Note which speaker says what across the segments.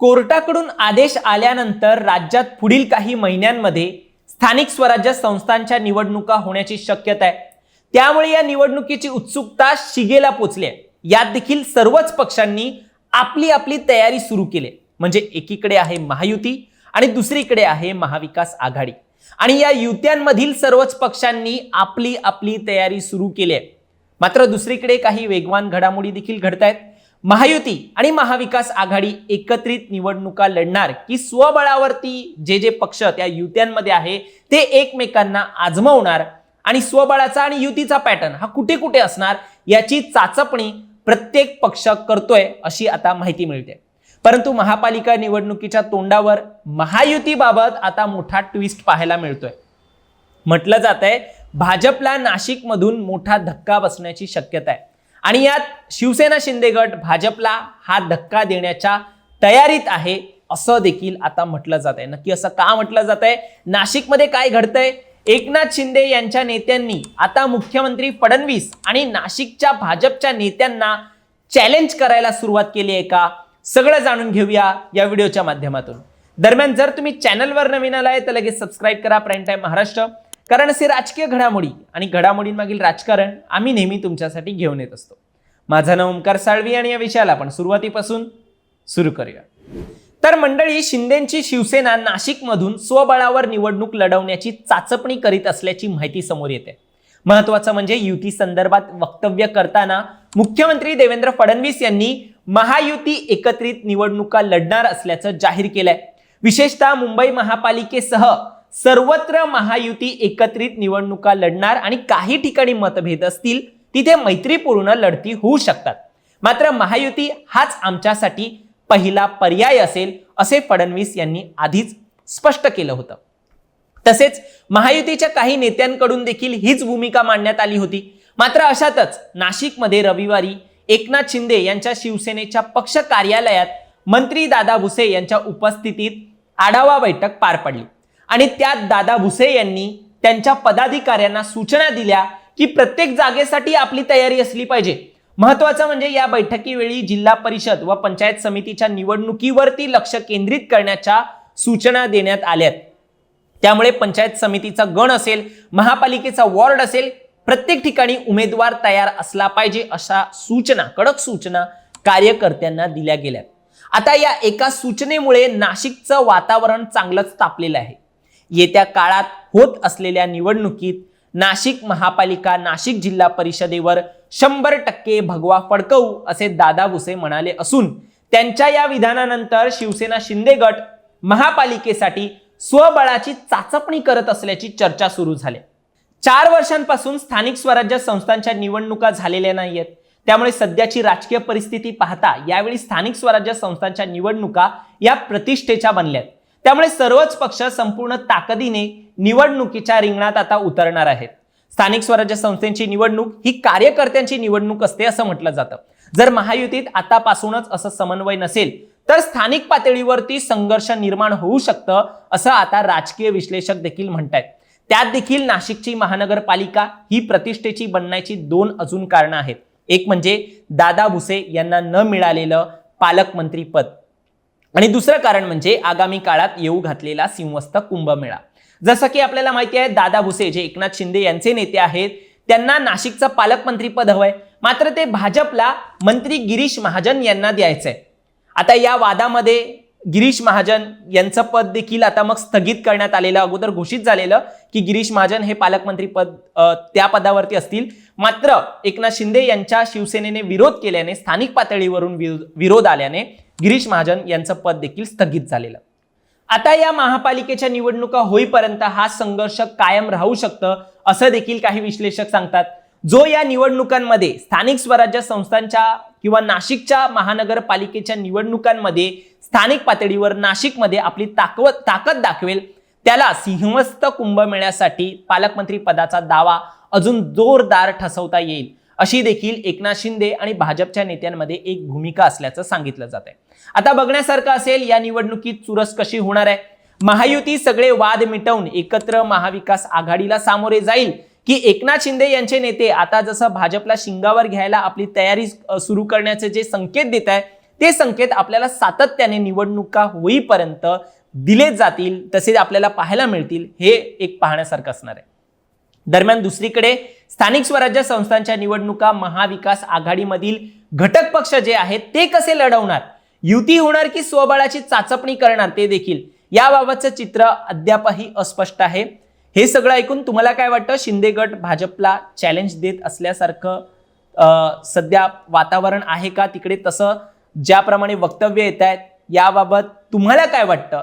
Speaker 1: कोर्टाकडून आदेश आल्यानंतर राज्यात पुढील काही महिन्यांमध्ये स्थानिक स्वराज्य संस्थांच्या निवडणुका होण्याची शक्यता आहे. त्यामुळे या निवडणुकीची उत्सुकता शिगेला पोचली आहे. यात देखील सर्वच पक्षांनी आपली आपली तयारी सुरू केली आहे. म्हणजे एकीकडे आहे महायुती आणि दुसरीकडे आहे महाविकास आघाडी. आणि या युत्यांमधील सर्वच पक्षांनी आपली आपली तयारी सुरू केली आहे. मात्र दुसरीकडे काही वेगवान घडामोडी देखील घडत आहेत महायुती आणि महाविकास आघाडी एकत्रित निवडणुका लढणार की स्वबळावरती जे जे पक्ष त्या युत्यांमध्ये आहे ते एकमेकांना आजमवणार आणि स्वबळाचा आणि युतीचा पॅटर्न हा कुठे कुठे असणार याची चाचपणी प्रत्येक पक्ष करतोय अशी आता माहिती मिळते. परंतु महापालिका निवडणुकीच्या तोंडावर महायुतीबाबत आता मोठा ट्विस्ट पाहायला मिळतोय. म्हटलं जात आहे भाजपला नाशिकमधून मोठा धक्का बसण्याची शक्यता आहे. आणि यात शिवसेना शिंदे गट भाजपला हा धक्का देण्याच्या तयारीत आहे असं देखील आता म्हटलं जात आहे नक्की असं का म्हटलं जात आहे नाशिकमध्ये काय घडतंय? एकनाथ शिंदे यांच्या नेत्यांनी आता मुख्यमंत्री फडणवीस आणि नाशिकच्या भाजपच्या नेत्यांना चॅलेंज करायला सुरुवात केली आहे का? सगळं जाणून घेऊया या व्हिडिओच्या माध्यमातून. दरम्यान जर तुम्ही चॅनलवर नवीन आलाय तर लगेच सबस्क्राईब करा. Prime time Maharashtra. कारण असे राजकीय घडामोडी आणि घडामोडींमागील राजकारण आम्ही नेहमी तुमच्यासाठी घेऊन येत असतो. माझं नाव ओंकार साळवी आणि या विषयाला आपण सुरुवातीपासून सुरू करूया. तर मंडळी शिंदेची शिवसेना नाशिकमधून स्वबळावर निवडणूक लढवण्याची चाचपणी करीत असल्याची माहिती समोर येते. महत्वाचं म्हणजे युती संदर्भात वक्तव्य करताना मुख्यमंत्री देवेंद्र फडणवीस यांनी महायुती एकत्रित निवडणुका लढणार असल्याचं जाहीर केलंय. विशेषतः मुंबई महापालिकेसह सर्वत्र महायुती एकत्रित निवडणुका लढणार आणि काही ठिकाणी मतभेद असतील तिथे मैत्रीपूर्ण लढती होऊ शकतात. मात्र महायुती हाच आमच्यासाठी पहिला पर्याय असेल असे फडणवीस यांनी आधीच स्पष्ट केलं होतं. तसेच महायुतीच्या काही नेत्यांकडून देखील हीच भूमिका मांडण्यात आली होती. मात्र अशातच नाशिकमध्ये रविवारी एकनाथ शिंदे यांच्या शिवसेनेच्या पक्ष कार्यालयात मंत्री दादा भुसे यांच्या उपस्थितीत आढावा बैठक पार पडली. आणि त्यात दादा भुसे यांनी त्यांच्या पदाधिकाऱ्यांना सूचना दिल्या की प्रत्येक जागेसाठी आपली तयारी असली पाहिजे. महत्वाचं म्हणजे या बैठकीवेळी जिल्हा परिषद व पंचायत समितीच्या निवडणुकीवरती लक्ष केंद्रित करण्याच्या सूचना देण्यात आल्यात. त्यामुळे पंचायत समितीचा गण असेल महापालिकेचा वॉर्ड असेल प्रत्येक ठिकाणी उमेदवार तयार असला पाहिजे अशा सूचना कडक सूचना कार्यकर्त्यांना दिल्या गेल्या आता या एका सूचनेमुळे नाशिकचं वातावरण चांगलंच तापलेलं आहे. येत्या काळात होत असलेल्या निवडणुकीत नाशिक महापालिका नाशिक जिल्हा परिषदेवर शंभर टक्के भगवा फडकवू असे दादा भुसे म्हणाले असून त्यांच्या या विधानानंतर शिवसेना शिंदे गट महापालिकेसाठी स्वबळाची चाचपणी करत असल्याची चर्चा सुरू झाली. चार वर्षांपासून स्थानिक स्वराज्य संस्थांच्या निवडणुका झालेल्या नाहीयेत. त्यामुळे सध्याची राजकीय परिस्थिती पाहता यावेळी स्थानिक स्वराज्य संस्थांच्या निवडणुका या प्रतिष्ठेच्या बनल्यात. त्यामुळे सर्वच पक्ष संपूर्ण ताकदीने निवडणुकीच्या रिंगणात आता उतरणार आहेत. स्थानिक स्वराज्य संस्थेची निवडणूक ही कार्यकर्त्यांची निवडणूक असते असं म्हटलं जातं. जर महायुतीत आतापासूनच असं समन्वय नसेल तर स्थानिक पातळीवरती संघर्ष निर्माण होऊ शकतं असं आता राजकीय विश्लेषक देखील म्हणतायत. त्यात देखील नाशिकची महानगरपालिका ही प्रतिष्ठेची बनण्याची दोन अजून कारणं आहेत. एक म्हणजे दादा भुसे यांना न मिळालेलं पालकमंत्री पद. आणि दुसरं कारण म्हणजे आगामी काळात येऊ घातलेला सिंहस्थ कुंभमेळा. जसं की आपल्याला माहिती आहे दादा भुसे जे एकनाथ शिंदे यांचे नेते आहेत त्यांना नाशिकचं पालकमंत्री पद हवंय. मात्र ते भाजपला मंत्री गिरीश महाजन यांना द्यायचंय. आता या वादामध्ये गिरीश महाजन यांचं पद देखील आता मग स्थगित करण्यात आलेलं अगोदर घोषित झालेलं की गिरीश महाजन हे पालकमंत्री पद त्या पदावरती असतील. मात्र एकनाथ शिंदे यांच्या शिवसेनेने विरोध केल्याने स्थानिक पातळीवरून विरोध आल्याने गिरीश महाजन यांचं पद देखील स्थगित झालेलं. आता या महापालिकेच्या निवडणुका होईपर्यंत हा संघर्ष कायम राहू शकतं असं देखील काही विश्लेषक सांगतात. जो या निवडणुकांमध्ये स्थानिक स्वराज्य संस्थांच्या किंवा नाशिकच्या महानगरपालिकेच्या निवडणुकांमध्ये स्थानिक पातळीवर नाशिकमध्ये आपली ताकद ताकद दाखवेल त्याला सिंहस्थ कुंभमेळ्यासाठी पालकमंत्री पदाचा दावा अजून जोरदार ठसवता येईल. अशी देखील एकनाथ शिंदे आणि भाजपच्या नेत्यांमध्ये एक भूमिका असल्याचं सांगितलं जात आहे आता बघण्यासारखं असेल या निवडणुकीत चुरस कशी होणार आहे? महायुती सगळे वाद मिटवून एकत्र महाविकास आघाडीला सामोरे जाईल की एकनाथ शिंदे यांचे नेते आता जसं भाजपला शिंगावर घ्यायला आपली तयारी सुरू करण्याचे जे संकेत देत आहे ते संकेत आपल्याला सातत्याने निवडणुका होईपर्यंत दिले जातील तसेच आपल्याला पाहायला मिळतील हे एक पाहण्यासारखं असणार आहे. दरम्यान दुसरीकडे स्थानिक स्वराज्य संस्थांच्या निवडणुका महाविकास आघाडीमधील घटक पक्ष जे आहेत ते कसे लढवणार? युती होणार की स्वबळाची चाचपणी करणार ते देखील? याबाबतचं चित्र अद्यापही अस्पष्ट आहे. हे सगळं ऐकून तुम्हाला काय वाटतं? शिंदे गट भाजपला चॅलेंज देत असल्यासारखं सध्या वातावरण आहे का? तिकडे तसं ज्याप्रमाणे वक्तव्य येत आहेत याबाबत तुम्हाला काय वाटतं?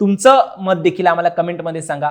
Speaker 1: तुमचं मत देखील आम्हाला कमेंटमध्ये सांगा.